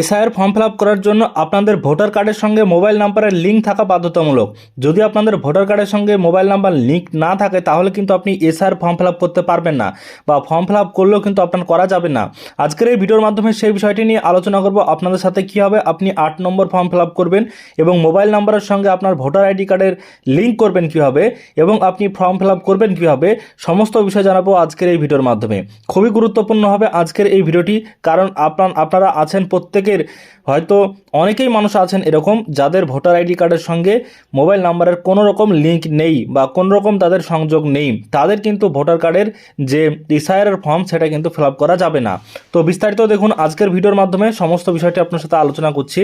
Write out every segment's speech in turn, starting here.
SIR form fill করার জন্য আপনাদের ভোটার কার্ডের সঙ্গে মোবাইল নাম্বারের লিঙ্ক থাকা বাধ্যতামূলক। যদি আপনাদের ভোটার কার্ডের সঙ্গে মোবাইল নাম্বার লিঙ্ক না থাকে, তাহলে কিন্তু আপনি এসআইআর ফর্ম ফিল করতে পারবেন না বা ফর্ম ফিল করলেও কিন্তু আপনার করা যাবে না। আজকের এই ভিডিওর মাধ্যমে সেই বিষয়টি নিয়ে আলোচনা করব, আপনাদের সাথে কী হবে, আপনি আট নম্বর ফর্ম ফিল করবেন এবং মোবাইল নাম্বারের সঙ্গে আপনার ভোটার আইডি কার্ডের লিঙ্ক করবেন কীভাবে এবং আপনি ফর্ম ফিল করবেন কীভাবে, সমস্ত বিষয় জানাব আজকের এই ভিডিওর মাধ্যমে। খুবই গুরুত্বপূর্ণ হবে আজকের এই ভিডিওটি, কারণ আপনার, আপনারা আছেন প্রত্যেকের, হয়তো অনেকেই মানুষ আছেন এরকম যাদের ভোটার আইডি কার্ডের সঙ্গে মোবাইল নাম্বারের কোনো রকম লিঙ্ক নেই বা কোনো রকম তাদের সংযোগ নেই, তাদের কিন্তু ভোটার কার্ডের যে ডিসায়ারের ফর্ম সেটা কিন্তু ফিল করা যাবে না। তো বিস্তারিত দেখুন আজকের ভিডিওর মাধ্যমে সমস্ত বিষয়টি আপনার সাথে আলোচনা করছি।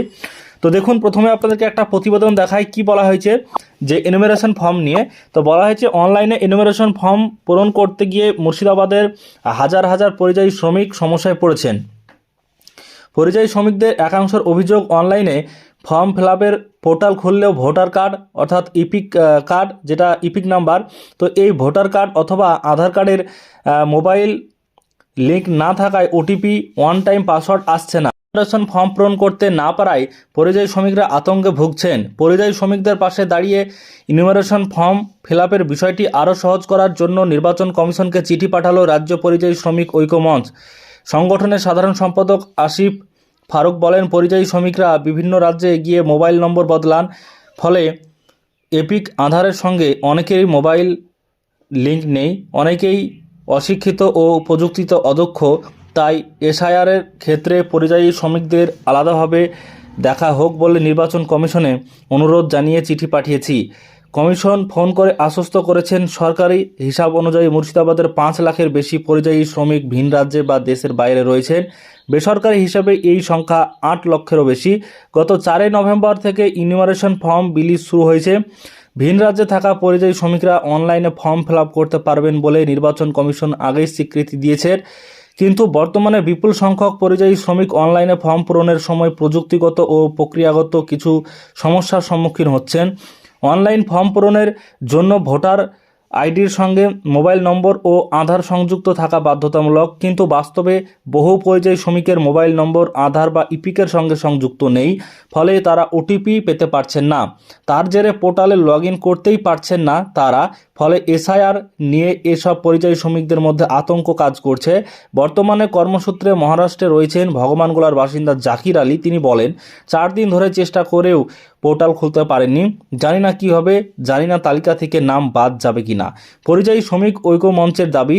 তো দেখুন, প্রথমে আপনাদেরকে একটা প্রতিবেদন দেখায় কি বলা হয়েছে যে এনুমেরেশন ফর্ম নিয়ে। তো বলা হয়েছে অনলাইনে এনুমেরেশন ফর্ম পূরণ করতে গিয়ে মুর্শিদাবাদের হাজার হাজার পরিযায়ী শ্রমিক সমস্যায় পড়েছেন। পরিযায়ী শ্রমিকদের একাংশের অভিযোগ অনলাইনে ফর্ম ফিল পোর্টাল খুললেও ভোটার কার্ড, অর্থাৎ ইপিক কার্ড, যেটা ইপিক নাম্বার, তো এই ভোটার কার্ড অথবা আধার কার্ডের মোবাইল লিঙ্ক না থাকায় ওটিপি ওয়ান টাইম পাসওয়ার্ড আসছে না। রেশন ফর্ম পূরণ করতে না পারায় পরিযায়ী শ্রমিকরা আতঙ্কে ভুগছেন। পরিযায়ী শ্রমিকদের পাশে দাঁড়িয়ে ইনুমারেশন ফর্ম ফিল বিষয়টি আরও সহজ করার জন্য নির্বাচন কমিশনকে চিঠি পাঠালো রাজ্য পরিযায়ী শ্রমিক ঐক্য মঞ্চ সংগঠনের সাধারণ সম্পাদক আসিফ ফারুক বলেন, পরিযায়ী শ্রমিকরা বিভিন্ন রাজ্যে গিয়ে মোবাইল নম্বর বদলান, ফলে এপিক আধারের সঙ্গে অনেকেরই মোবাইল লিঙ্ক নেই, অনেকেই অশিক্ষিত ও প্রযুক্তিতে অদক্ষ, তাই এসআইআরের ক্ষেত্রে পরিযায়ী শ্রমিকদের আলাদাভাবে দেখা হোক বলে নির্বাচন কমিশনে অনুরোধ জানিয়ে চিঠি পাঠিয়েছি। কমিশন ফোন করে আশ্বস্ত করেছেন, সরকারি হিসাব অনুযায়ী মুর্শিদাবাদের পাঁচ লাখের বেশি পরিযায়ী শ্রমিক ভিন রাজ্যে বা দেশের বাইরে রয়েছেন। বেসরকারি হিসাবে এই সংখ্যা আট লক্ষেরও বেশি। গত চারই নভেম্বর থেকে ইনিমারেশন ফর্ম বিলি শুরু হয়েছে। ভিন রাজ্যে থাকা পরিযায়ী শ্রমিকরা অনলাইনে ফর্ম ফিল করতে পারবেন বলে নির্বাচন কমিশন আগেই স্বীকৃতি দিয়েছে। কিন্তু বর্তমানে বিপুল সংখ্যক পরিযায়ী শ্রমিক অনলাইনে ফর্ম পূরণের সময় প্রযুক্তিগত ও প্রক্রিয়াগত কিছু সমস্যার সম্মুখীন হচ্ছেন। অনলাইন ফর্ম পূরণের জন্য ভোটার আইডির সঙ্গে মোবাইল নম্বর ও আধার সংযুক্ত থাকা বাধ্যতামূলক, কিন্তু বাস্তবে বহু পরিযায়ী শ্রমিকের মোবাইল নম্বর, আধার বা ইপিকের সঙ্গে সংযুক্ত নেই, ফলে তারা ওটিপি পেতে পারছেন না। তার জেরে পোর্টালে লগ করতেই পারছেন না তারা, ফলে এসআইআর নিয়ে এসব পরিযায়ী শ্রমিকদের মধ্যে আতঙ্ক কাজ করছে। বর্তমানে কর্মসূত্রে মহারাষ্ট্রে রয়েছেন ভগবানগোলার বাসিন্দা জাকির আলী। তিনি বলেন, চার দিন ধরে চেষ্টা করেও পোর্টাল খুলতে পারেননি। জানি না কি হবে, জানি না তালিকা থেকে নাম বাদ যাবে কি না। পরিযায়ী শ্রমিক ঐক্য মঞ্চের দাবি,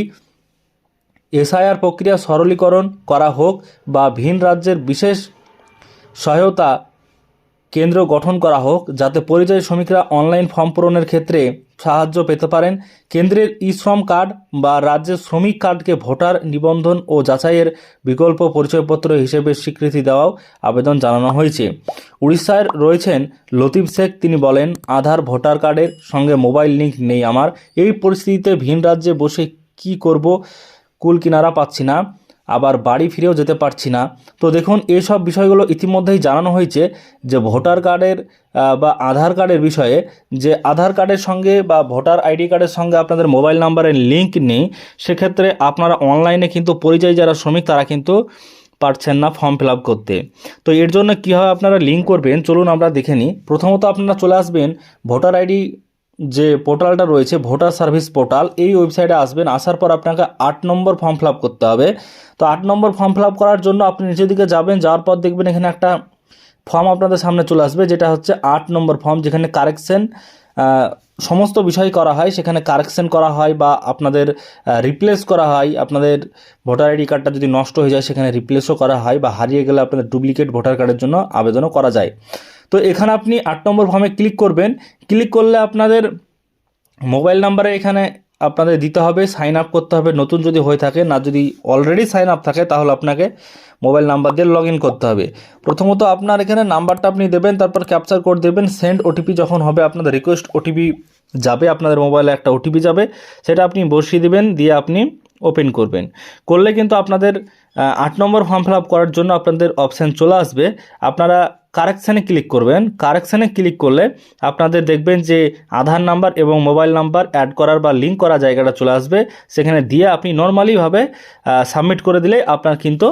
এসআইআর প্রক্রিয়া সরলীকরণ করা হোক বা ভিন রাজ্যের বিশেষ সহায়তা কেন্দ্র গঠন করা হোক, যাতে পরিযায়ী শ্রমিকরা অনলাইন ফর্ম পূরণের ক্ষেত্রে সাহায্য পেতে পারেন। কেন্দ্রের ই শ্রম কার্ড বা রাজ্যের শ্রমিক কার্ডকে ভোটার নিবন্ধন ও যাচাইয়ের বিকল্প পরিচয়পত্র হিসেবে স্বীকৃতি দেওয়াও আবেদন জানানো হয়েছে। উড়িষ্যায় রয়েছেন লতিফ শেখ। তিনি বলেন, আধার, ভোটার কার্ডের সঙ্গে মোবাইল লিঙ্ক নেই আমার। এই পরিস্থিতিতে ভিন রাজ্যে বসে কি করব? কুল কিনারা পাচ্ছি না। আবার বাড়ি ফিরেও যেতে পারছি না। তো দেখুন এইসব বিষয়গুলো ইতিমধ্যেই জানানো হয়েছে যে ভোটার কার্ডের বা আধার কার্ডের বিষয়ে যে আধার কার্ডের সঙ্গে বা ভোটার আইডি কার্ডের সঙ্গে আপনাদের মোবাইল নাম্বারের লিঙ্ক নেই, সেক্ষেত্রে আপনারা অনলাইনে কিন্তু পরিযায়ী যারা শ্রমিক, তারা কিন্তু পারছেন না ফর্ম ফিল করতে। তো এর জন্য কীভাবে আপনারা লিঙ্ক করবেন? চলুন আমরা দেখে নিই। প্রথমত আপনারা চলে আসবেন ভোটার আইডি যে পোর্টালটা রয়েছে, ভোটার সার্ভিস পোর্টাল, এই ওয়েবসাইটে আসবেন, আসার পর আপনাকে আট নম্বর ফর্ম ফিল করতে হবে। তো আট নম্বর ফর্ম ফিল করার জন্য আপনি নিচের দিকে যাবেন, যাওয়ার পর দেখবেন এখানে একটা ফর্ম আপনাদের সামনে চলে আসবে, যেটা হচ্ছে আট নম্বর ফর্ম, যেখানে কারেকশন সমস্ত বিষয় করা হয়। সেখানে কারেকশন করা হয় বা আপনাদের রিপ্লেস করা হয়। আপনাদের ভোটার আইডি কার্ডটা যদি নষ্ট হয়ে যায়, সেখানে রিপ্লেসও করা হয় বা হারিয়ে গেলে আপনাদের ডুপ্লিকেট ভোটার কার্ডের জন্য আবেদনও করা যায়। তো এখানে আপনি আট নম্বর ফর্মে ক্লিক করবেন। ক্লিক করলে আপনাদের মোবাইল নাম্বারে এখানে আপনাদের দিতে হবে সাইন আপ করতে হবে। নতুন যদি হয়ে থাকে, না যদি অলরেডি সাইন আপ থাকে, তাহলে আপনাকে মোবাইল নাম্বার দিয়ে লগ করতে হবে। প্রথমত আপনার এখানে নাম্বারটা আপনি দেবেন, তারপর ক্যাপচার কোড দেবেন। সেন্ড ওটিপি যখন হবে, আপনাদের রিকোয়েস্ট ওটিপি যাবে, আপনাদের মোবাইলে একটা ওটিপি যাবে। সেটা আপনি বসিয়ে দিবেন, দিয়ে আপনি ওপেন করবেন। করলে কিন্তু আপনাদের আট নম্বর ফর্ম ফিল করার জন্য আপনাদের অপশান চলে আসবে। আপনারা কারেকশানে ক্লিক করবেন। কারেকশানে ক্লিক করলে আপনাদের দেখবেন যে আধার নাম্বার এবং মোবাইল নাম্বার অ্যাড করার বা লিঙ্ক করা জায়গাটা চলে আসবে। সেখানে দিয়ে আপনি নর্মালিভাবে সাবমিট করে দিলে আপনার কিন্তু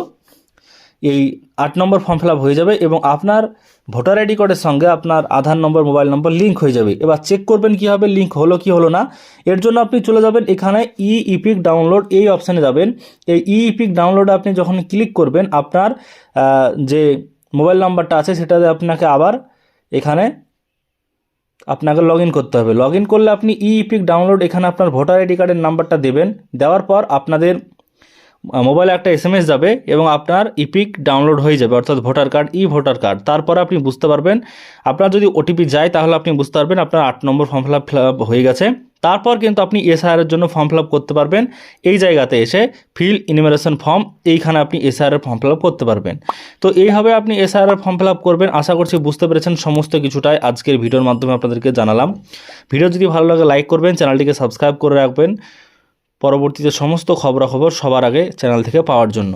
এই আট নম্বর ফর্ম ফিল হয়ে যাবে এবং আপনার ভোটার আইডি কার্ডের সঙ্গে আপনার আধার নম্বর মোবাইল নম্বর লিঙ্ক হয়ে যাবে। এবার চেক করবেন কীভাবে লিঙ্ক হলো, কি হলো না। এর জন্য আপনি চলে যাবেন এখানে ই ইপিক ডাউনলোড এই অপশানে যাবেন। এই ই ইপিক ডাউনলোডে আপনি যখন ক্লিক করবেন, আপনার যে মোবাইল নাম্বারটা আছে, সেটাতে আপনাকে আবার এখানে আপনাকে লগ ইন করতে হবে। লগ করলে আপনি ই ইপিক ডাউনলোড এখানে আপনার ভোটার আইডি কার্ডের নাম্বারটা দেবেন। দেওয়ার পর আপনাদের মোবাইলে একটা এস এম এস যাবে এবং আপনার ইপিক ডাউনলোড হয়ে যাবে, অর্থাৎ voter card e voter card তারপর আপনি বুঝতে পারবেন, আপনার যদি ওটিপি যায়, তাহলে আপনি বুঝতে পারবেন আপনার আট নম্বর ফর্ম ফিল হয়ে গেছে। তারপর কিন্তু আপনি এসআইআর এর জন্য ফর্ম ফিল করতে পারবেন। এই জায়গাতে এসে ফিল ইনিমারেশন ফর্ম এইখানে আপনি এসআইআর এর ফর্ম ফিল করতে পারবেন। তো এইভাবে আপনি এসআইআর এর ফর্ম ফিল করবেন। আশা করছি বুঝতে পেরেছেন সমস্ত কিছুটাই আজকের ভিডিওর মাধ্যমে আপনাদেরকে জানালাম। ভিডিও যদি ভালো লাগে লাইক করবেন, চ্যানেলটিকে সাবস্ক্রাইব করে রাখবেন। পরবর্তীতে সমস্ত খবরাখবর সবার আগে চ্যানেল থেকে পাওয়ার জন্য।